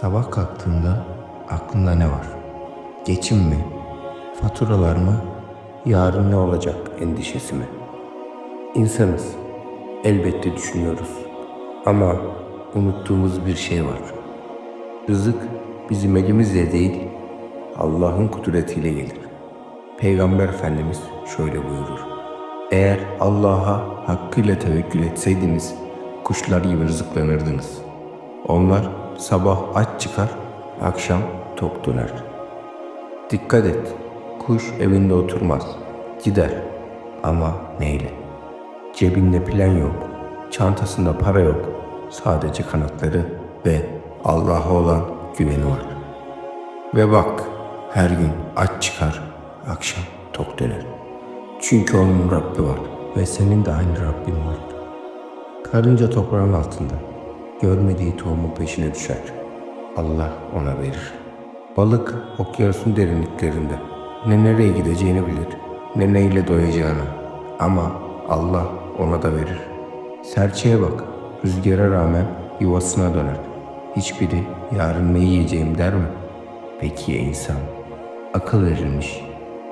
Sabah kalktığında aklında ne var? Geçim mi? Faturalar mı? Yarın ne olacak endişesi mi? İnsanız. Elbette düşünüyoruz. Ama unuttuğumuz bir şey var. Rızık bizim elimizle değil, Allah'ın kudretiyle gelir. Peygamber Efendimiz şöyle buyurur. Eğer Allah'a hakkıyla tevekkül etseydiniz, kuşlar gibi rızıklanırdınız. Onlar sabah aç çıkar, akşam tok döner. Dikkat et, kuş evinde oturmaz, gider. Ama neyle? Cebinde plan yok, çantasında para yok, sadece kanatları ve Allah'a olan güveni var. Ve bak, her gün aç çıkar, akşam tok döner. Çünkü onun Rabbi var ve senin de aynı Rabbin var. Karınca toprağın altında, görmediği tohumun peşine düşer. Allah ona verir. Balık okyanusun derinliklerinde ne nereye gideceğini bilir, ne neyle doyacağını. Ama Allah ona da verir. Serçeye bak, rüzgara rağmen yuvasına döner. Hiçbiri yarın ne yiyeceğim der mi? Peki ya insan? Akıl verilmiş,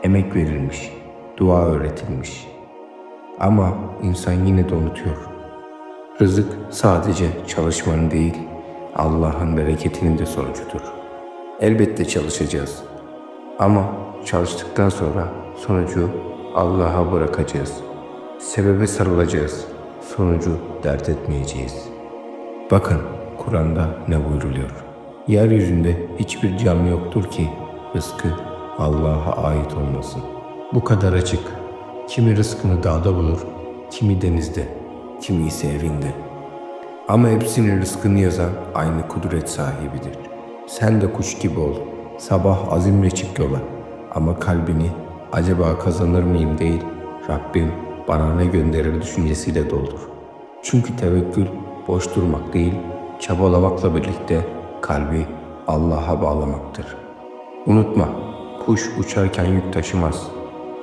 emek verilmiş, dua öğretilmiş. Ama insan yine de unutuyor. Rızık sadece çalışmanın değil, Allah'ın bereketinin de sonucudur. Elbette çalışacağız. Ama çalıştıktan sonra sonucu Allah'a bırakacağız. Sebebe sarılacağız. Sonucu dert etmeyeceğiz. Bakın Kur'an'da ne buyruluyor. Yeryüzünde hiçbir canlı yoktur ki rızkı Allah'a ait olmasın. Bu kadar açık. Kimi rızkını dağda bulur, kimi denizde, kimi ise evinde. Ama hepsinin rızkını yazan aynı kudret sahibidir. Sen de kuş gibi ol. Sabah azimle çık yola. Ama kalbini acaba kazanır mıyım değil, Rabbim bana ne gönderir düşüncesiyle doldur. Çünkü tevekkül boş durmak değil, çabalamakla birlikte kalbi Allah'a bağlamaktır. Unutma, kuş uçarken yük taşımaz.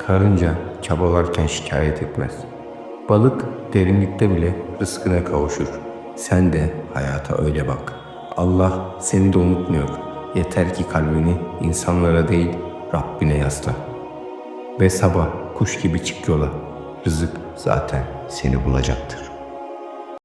Karınca çabalarken şikayet etmez. Balık derinlikte bile rızkına kavuşur. Sen de hayata öyle bak. Allah seni de unutmuyor. Yeter ki kalbini insanlara değil Rabbine yasla. Ve sabah kuş gibi çık yola. Rızık zaten seni bulacaktır.